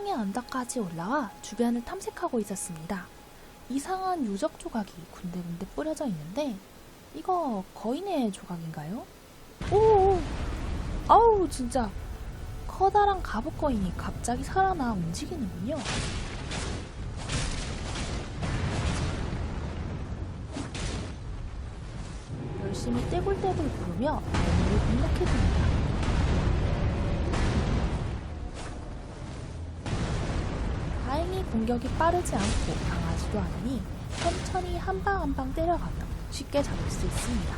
폭풍의 언덕까지 올라와 주변을 탐색하고 있었습니다. 이상한 유적 조각이 군데군데 뿌려져 있는데 이거 거인의 조각인가요? 오, 아우 진짜 커다란 갑옷 거인이 갑자기 살아나 움직이는군요. 열심히 떼굴떼굴 구르며 몸을 공략해줍니다. 공격이 빠르지 않고 강하지도 않으니 천천히 한 방 한 방 때려가며 쉽게 잡을 수 있습니다.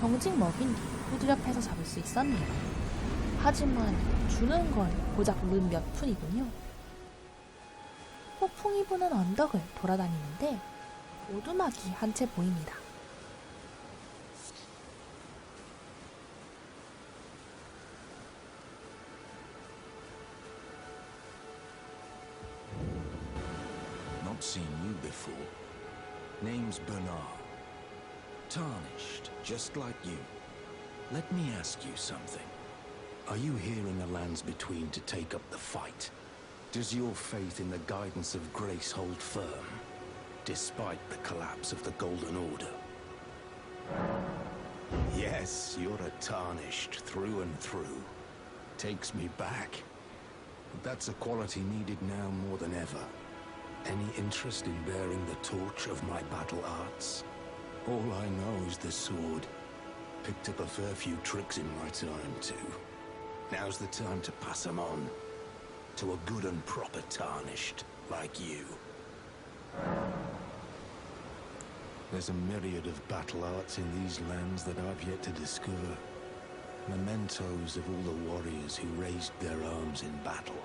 경직 먹인 뒤 후드렵해서 잡을 수 있었네요. 하지만 주는 건 고작 룬몇 푼이군요. 폭풍이 부는 언덕을 돌아다니는데 오두막이 한 채 보입니다. Seen you before. Name's Bernard. Tarnished, just like you. Let me ask you something. Are you here in the lands between to take up the fight? Does your faith in the guidance of grace hold firm, despite the collapse of the Golden Order? Yes, you're a tarnished through and through. Takes me back. But that's a quality needed now more than ever. Any interest in bearing the torch of my battle arts? All I know is the sword. Picked up a fair few tricks in my time, too. Now's the time to pass 'em on. To a good and proper tarnished like you. There's a myriad of battle arts in these lands that I've yet to discover. Mementos of all the warriors who raised their arms in battle,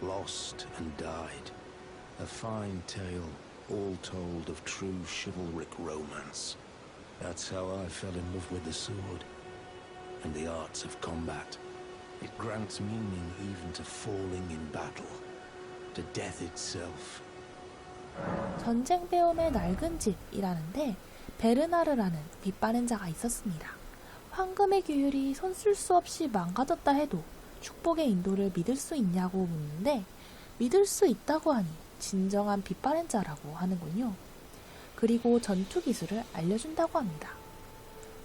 lost and died. A fine tale, all told of true chivalric romance. That's how I fell in love with the sword and the arts of combat. It grants meaning even to falling in battle, to death itself. 전쟁 배움의 낡은 집이라는데 베르나르라는 빛바랜 자가 있었습니다. 황금의 규율이 손쓸 수 없이 망가졌다 해도 축복의 인도를 믿을 수 있냐고 묻는데 믿을 수 있다고 하니 진정한 빛바랜 자라고 하는군요. 그리고 전투 기술을 알려준다고 합니다.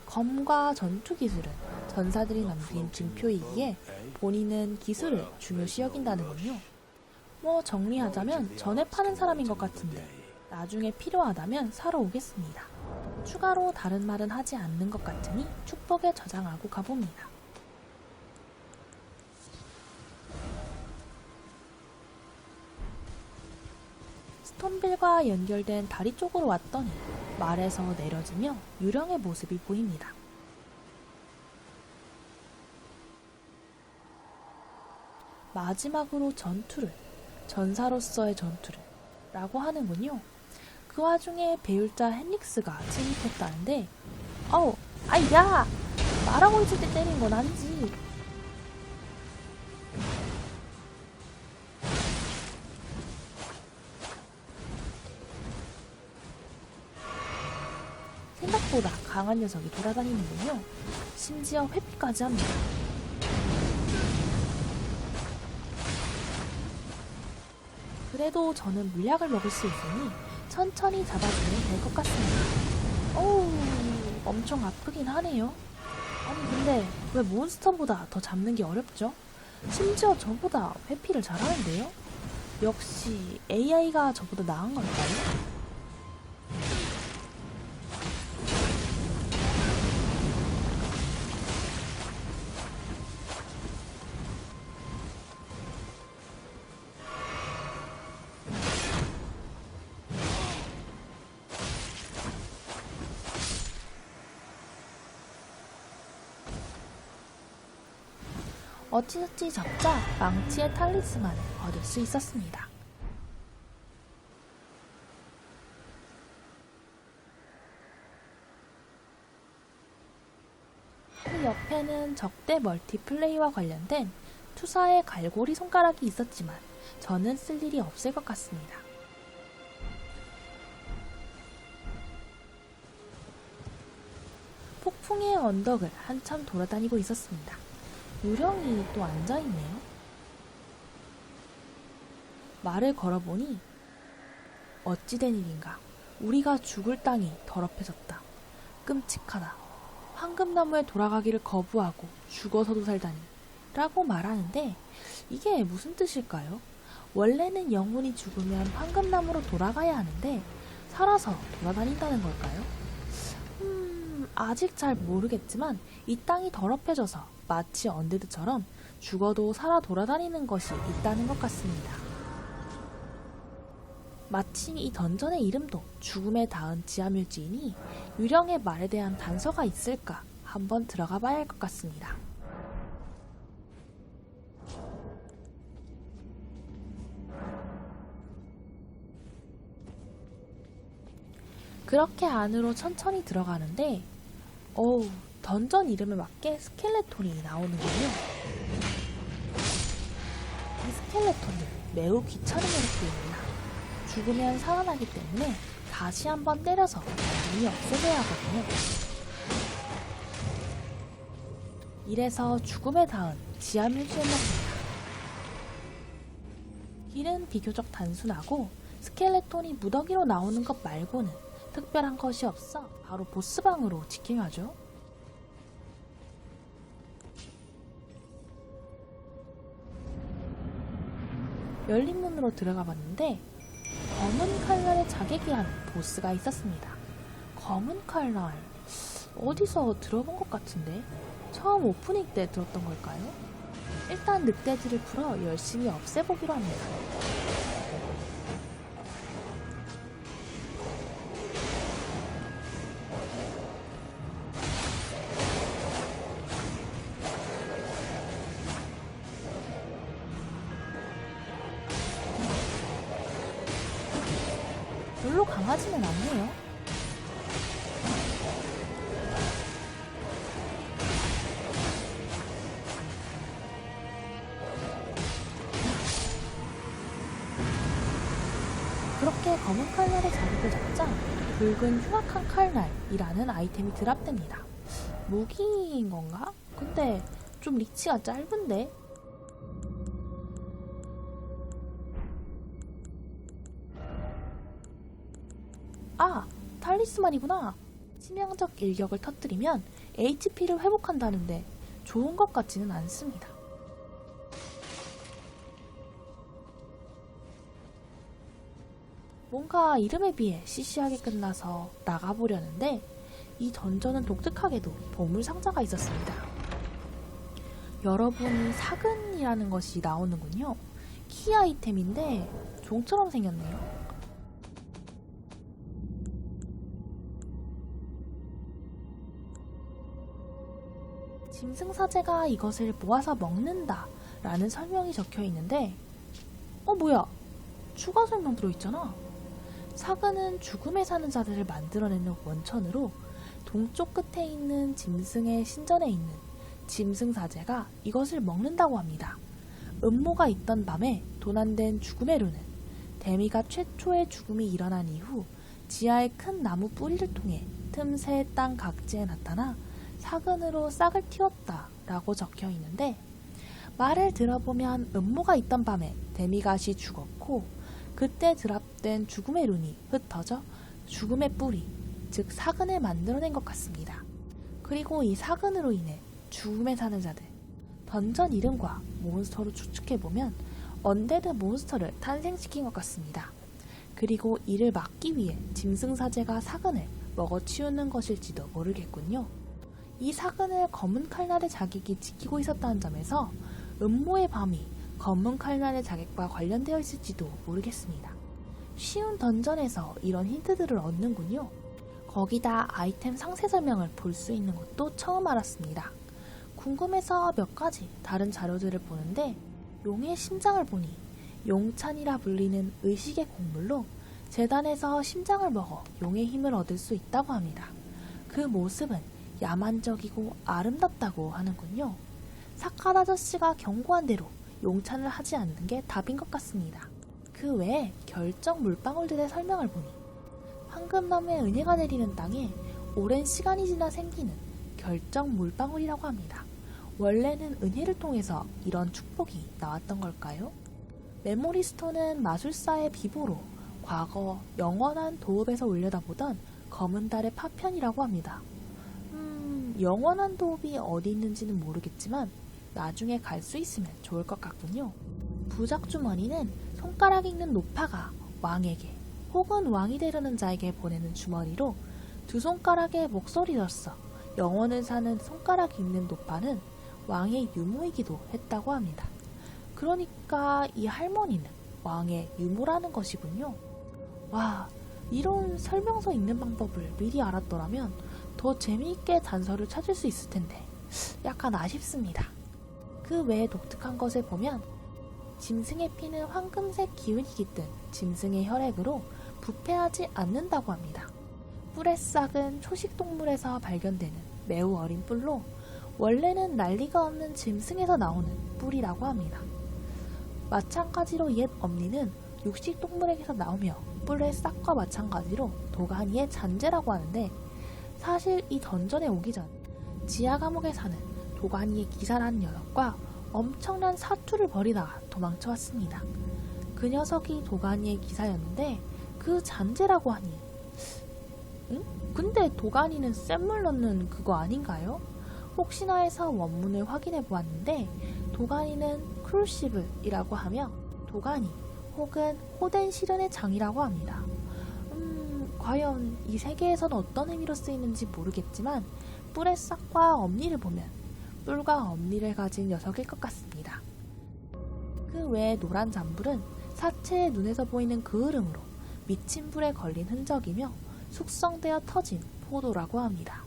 검과 전투 기술은 전사들이 남긴 증표이기에 본인은 기술을 중요시 여긴다는군요. 뭐 정리하자면 전에 파는 사람인 것 같은데 나중에 필요하다면 사러 오겠습니다. 추가로 다른 말은 하지 않는 것 같으니 축복에 저장하고 가봅니다. 스톤빌과 연결된 다리 쪽으로 왔더니 말에서 내려지며 유령의 모습이 보입니다. 마지막으로 전투를 전사로서의 전투를 라고 하는군요. 그 와중에 배율자 헨릭스가 침입했다는데 어우 아이야 말하고 있을 때 때린 건 아니지 강한 녀석이 돌아다니는군요. 심지어 회피까지 합니다. 그래도 저는 물약을 먹을 수 있으니 천천히 잡아주면 될 것 같습니다. 어우, 엄청 아프긴 하네요. 아니, 근데 왜 몬스터보다 더 잡는 게 어렵죠? 심지어 저보다 회피를 잘하는데요? 역시 AI가 저보다 나은 걸까요? 어찌저찌 잡자 망치의 탈리스만을 얻을 수 있었습니다. 그 옆에는 적대 멀티플레이와 관련된 투사의 갈고리 손가락이 있었지만 저는 쓸 일이 없을 것 같습니다. 폭풍 폭풍의 언덕을 한참 돌아다니고 있었습니다. 요령이 또 앉아있네요. 말을 걸어보니 어찌된 일인가 우리가 죽을 땅이 더럽혀졌다. 끔찍하다. 황금나무에 돌아가기를 거부하고 죽어서도 살다니 라고 말하는데 이게 무슨 뜻일까요? 원래는 영혼이 죽으면 황금나무로 돌아가야 하는데 살아서 돌아다닌다는 걸까요? 음, 아직 잘 모르겠지만 이 땅이 더럽혀져서 마치 언데드처럼 죽어도 살아 돌아다니는 것이 있다는 것 같습니다. 마침 이 던전의 이름도 죽음에 닿은 지하물지이니 유령의 말에 대한 단서가 있을까 한번 들어가 봐야 할 것 같습니다. 그렇게 안으로 천천히 들어가는데 어우 던전 이름에 맞게 스켈레톤이 나오는군요. 이 스켈레톤은 매우 귀찮은 녀석들입니다. 죽으면 살아나기 때문에 다시 한번 때려서 완전히 없애줘야 하거든요. 이래서 죽음에 닿은 지하물질이었습니다. 길은 비교적 단순하고 스켈레톤이 무더기로 나오는 것 말고는 특별한 것이 없어 바로 보스방으로 직행하죠. 열린 문으로 들어가 봤는데 검은 칼날의 자객이 하는 보스가 있었습니다. 검은 칼날 어디서 들어본 것 같은데 처음 오프닝 때 들었던 걸까요? 일단 늑대들을 풀어 열심히 없애보기로 합니다. 별로 강하지는 않네요. 그렇게 검은 칼날의 자리를 잡자 붉은 흉악한 칼날이라는 아이템이 드랍됩니다. 무기인 건가? 근데 좀 리치가 짧은데? 아, 탈리스만이구나. 치명적 일격을 터뜨리면 HP를 회복한다는데 좋은 것 같지는 않습니다. 뭔가 이름에 비해 시시하게 끝나서 나가보려는데 이 던전은 독특하게도 보물 상자가 있었습니다. 여러분이 사근이라는 것이 나오는군요. 키 아이템인데 종처럼 생겼네요. 짐승사제가 이것을 모아서 먹는다 라는 설명이 적혀 있는데 어 뭐야? 추가 설명 들어있잖아. 사근은 죽음에 사는 자들을 만들어내는 원천으로 동쪽 끝에 있는 짐승의 신전에 있는 짐승사제가 이것을 먹는다고 합니다. 음모가 있던 밤에 도난된 죽음의 루는 데미가 최초의 죽음이 일어난 이후 지하의 큰 나무 뿌리를 통해 틈새 땅 각지에 나타나 사근으로 싹을 틔웠다 라고 적혀 있는데 말을 들어보면 음모가 있던 밤에 데미갓이 죽었고 그때 드랍된 죽음의 룬이 흩어져 죽음의 뿌리 즉 사근을 만들어낸 것 같습니다. 그리고 이 사근으로 인해 죽음에 사는 자들 던전 이름과 몬스터로 추측해보면 언데드 몬스터를 탄생시킨 것 같습니다. 그리고 이를 막기 위해 짐승사제가 사근을 먹어치우는 것일지도 모르겠군요. 이 사근을 검은 칼날의 자객이 지키고 있었다는 점에서 음모의 밤이 검은 칼날의 자객과 관련되어 있을지도 모르겠습니다. 쉬운 던전에서 이런 힌트들을 얻는군요. 거기다 아이템 상세 설명을 볼 수 있는 것도 처음 알았습니다. 궁금해서 몇 가지 다른 자료들을 보는데 용의 심장을 보니 용찬이라 불리는 의식의 곡물로 재단에서 심장을 먹어 용의 힘을 얻을 수 있다고 합니다. 그 모습은 야만적이고 아름답다고 하는군요. 사칸 아저씨가 경고한 대로 용찬을 하지 않는 게 답인 것 같습니다. 그 외에 결정 물방울들의 설명을 보니 황금나무의 은혜가 내리는 땅에 오랜 시간이 지나 생기는 결정 물방울이라고 합니다. 원래는 은혜를 통해서 이런 축복이 나왔던 걸까요? 메모리 스톤은 마술사의 비보로 과거 영원한 도읍에서 올려다보던 검은 달의 파편이라고 합니다. 음, 영원한 도읍이 어디 있는지는 모르겠지만 나중에 갈 수 있으면 좋을 것 같군요. 부적 주머니는 손가락 있는 노파가 왕에게 혹은 왕이 되려는 자에게 보내는 주머니로 두 손가락에 목소리로써 영원을 사는 손가락이 있는 노파는 왕의 유모이기도 했다고 합니다. 그러니까 이 할머니는 왕의 유모라는 것이군요. 와, 이런 설명서 읽는 방법을 미리 알았더라면 더 재미있게 단서를 찾을 수 있을 텐데 약간 아쉽습니다. 그 외에 독특한 것을 보면 짐승의 피는 황금색 기운이 깃든 짐승의 혈액으로 부패하지 않는다고 합니다. 뿔의 싹은 초식 동물에서 발견되는 매우 어린 뿔로 원래는 난리가 없는 짐승에서 나오는 뿔이라고 합니다. 마찬가지로 옛 엄니는 육식 동물에게서 나오며 뿔의 싹과 마찬가지로 도가니의 잔재라고 하는데 사실 이 던전에 오기 전 지하 감옥에 사는 도가니의 기사라는 녀석과 엄청난 사투를 벌이다가 도망쳐왔습니다. 그 녀석이 도가니의 기사였는데 그 잔재라고 하니 응? 근데 도가니는 샘물 넣는 그거 아닌가요? 혹시나 해서 원문을 확인해 보았는데 도가니는 크루시블이라고 하며 도가니 혹은 호된 시련의 장이라고 합니다. 음, 과연 이 세계에서는 어떤 의미로 쓰이는지 모르겠지만 뿔의 싹과 엄니를 보면 뿔과 엄니를 가진 녀석일 것 같습니다. 그 외에 노란 잔불은 사체의 눈에서 보이는 그 흐름으로 미친 불에 걸린 흔적이며 숙성되어 터진 포도라고 합니다.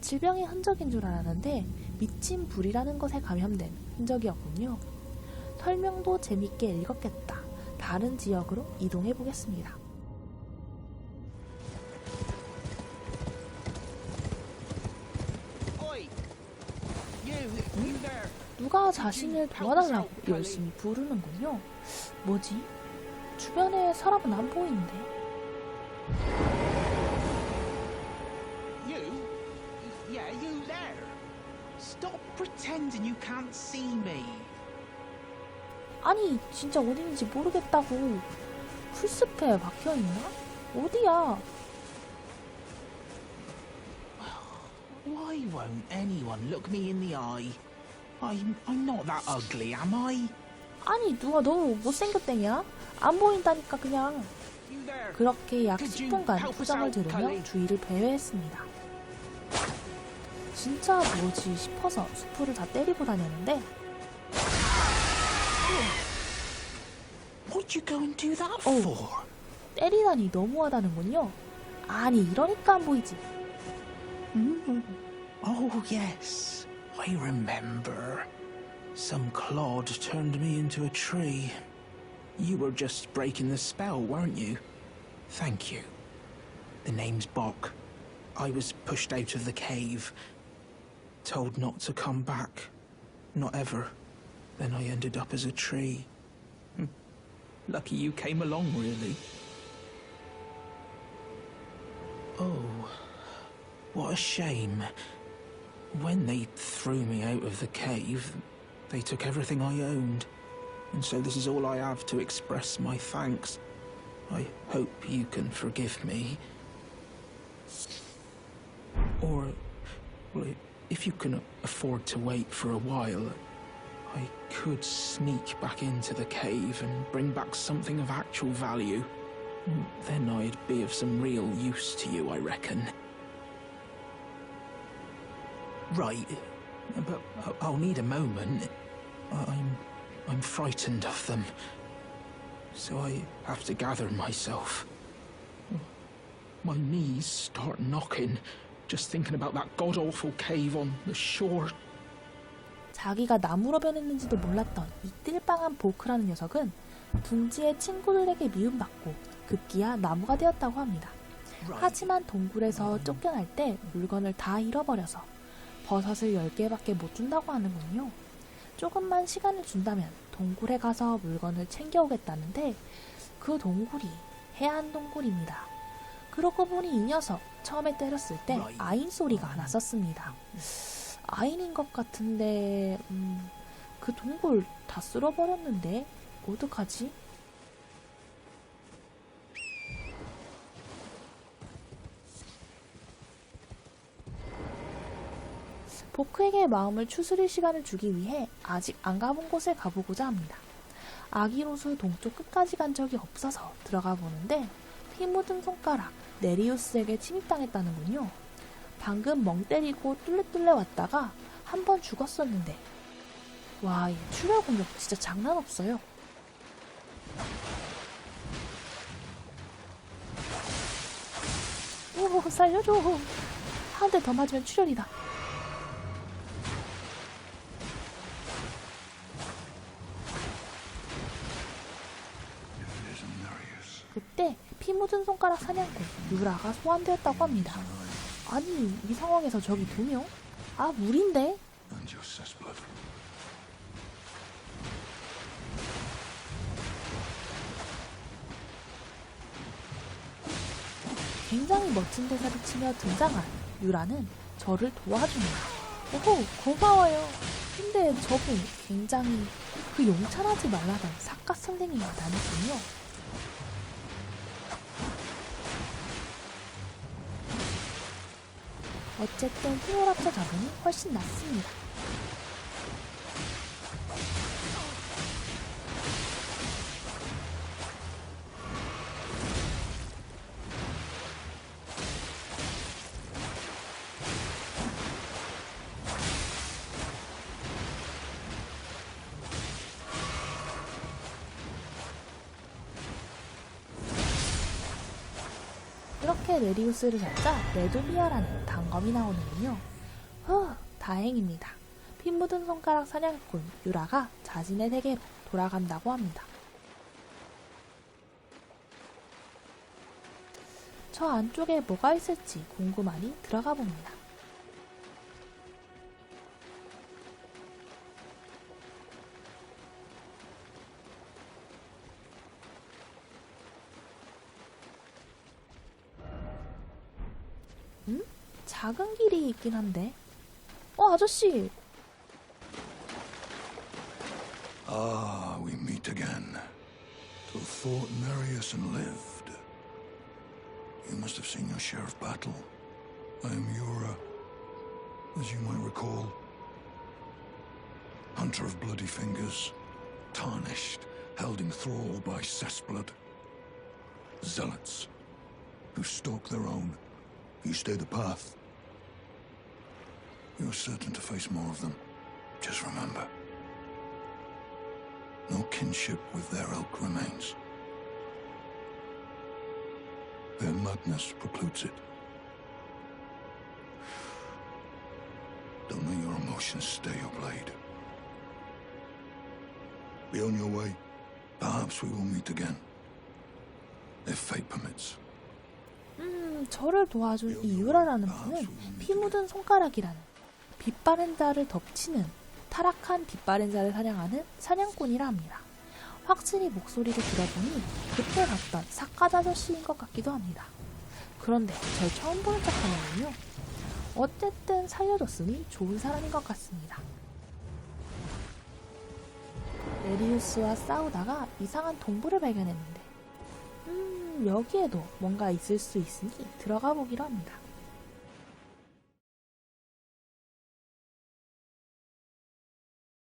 질병의 흔적인 줄 알았는데 미친 불이라는 것에 감염된 흔적이었군요. 설명도 재밌게 읽었겠다. 다른 지역으로 이동해 보겠습니다. 자신을 도와달라고 열심히 부르는군요. 뭐지? 주변에 사람은 안 보이는데. You? Yeah, you there. Stop pretending you can't see me. 아니, 진짜 어딘지 모르겠다고. 풀숲에 박혀 있나? 어디야? Why won't anyone look me in the eye? I'm, I'm not that ugly, am I? 아니, 누가 너무 못생겼대냐? 안 보인다니까 그냥. 그렇게 약 Could you 10분간 help us 표정을 out, 들으며? 주위를 배회했습니다. 진짜 뭐지 싶어서 수풀을 다 때리고 다녔는데 What'd you go and do that Oh. for? 때리다니 너무하다는군요. 아니 이러니까 안 보이지. Mm. Oh, yes. I remember. Some clod turned me into a tree. You were just breaking the spell, weren't you? Thank you. The name's Bok. I was pushed out of the cave. Told not to come back. Not ever. Then I ended up as a tree. Hmm. Lucky you came along, really. Oh. What a shame. When they threw me out of the cave, they took everything I owned. And so this is all I have to express my thanks. I hope you can forgive me. Or, well, if you can afford to wait for a while, I could sneak back into the cave and bring back something of actual value. Then I'd be of some real use to you, I reckon. Right, but I'll need a moment. I'm, I'm frightened of them, so I have to gather myself. My knees start knocking just thinking about that god awful cave on the shore. 자기가 나무로 변했는지도 몰랐던 이 띨빵한 보크라는 녀석은 둥지의 친구들에게 미움받고 급기야 나무가 되었다고 합니다. 하지만 동굴에서 쫓겨날 때 물건을 다 잃어버려서 버섯을 10개밖에 못 준다고 하는군요. 조금만 시간을 준다면 동굴에 가서 물건을 챙겨오겠다는데 그 동굴이 해안 동굴입니다. 그러고 보니 이 녀석 처음에 때렸을 때 아인 소리가 났었습니다. 아인인 것 같은데 음, 그 동굴 다 쓸어버렸는데 어떡하지? 보크에게 마음을 추스릴 시간을 주기 위해 아직 안 가본 곳에 가보고자 합니다. 아기로스 동쪽 끝까지 간 적이 없어서 들어가 보는데 피 묻은 손가락 네리우스에게 침입당했다는군요. 방금 멍 때리고 뚫레뚫레 왔다가 한 번 죽었었는데 와, 얘 출혈 공격 진짜 장난 없어요. 오, 살려줘. 한 대 더 맞으면 출혈이다. It isn't Nereus. 그때 피 묻은 손가락 사냥꾼 유라가 소환되었다고 합니다. 아니, 이 상황에서 저기 두 명? 아, 물인데? 굉장히 멋진 대사를 치며 등장한 유라는 저를 도와줍니다. 오호, 고마워요. 근데 저분 굉장히 그 용찬하지 말라던 사과 선생님이 아니군요. 어쨌든 합쳐 잡으니 훨씬 낫습니다. 이렇게 레리우스를 잡자 레도비아라는 단검이 나오는군요. 후, 다행입니다. 피 묻은 손가락 사냥꾼 유라가 자신의 세계로 돌아간다고 합니다. 저 안쪽에 뭐가 있을지 궁금하니 들어가 봅니다. 작은 길이 있긴 한데. 어, 아저씨! Ah, we meet again. To fought Nereus and lived. You must have seen your share of battle. I am Yura, as you might recall. Hunter of bloody fingers, tarnished, held in thrall by cessblood. Zealots, who stalk their own. You stay the path. You're certain to face more of them. Just remember. No kinship with their ilk remains. Their madness precludes it. Don't let your emotions stay your blade. Be on your way. Perhaps we will meet again. If fate permits. 음, 저를 도와준 이 유라라는 분은 피 묻은 손가락이라는 빛바랜 자를 덮치는 타락한 빛바랜 자를 사냥하는 사냥꾼이라 합니다. 확실히 목소리를 들어보니 그때 봤던 사카자저씨인 것 같기도 합니다. 그런데 절 처음 보는 척 하는군요. 어쨌든 살려줬으니 좋은 사람인 것 같습니다. 레리우스와 싸우다가 이상한 동굴을 발견했는데 음, 여기에도 뭔가 있을 수 있으니 들어가 보기로 합니다.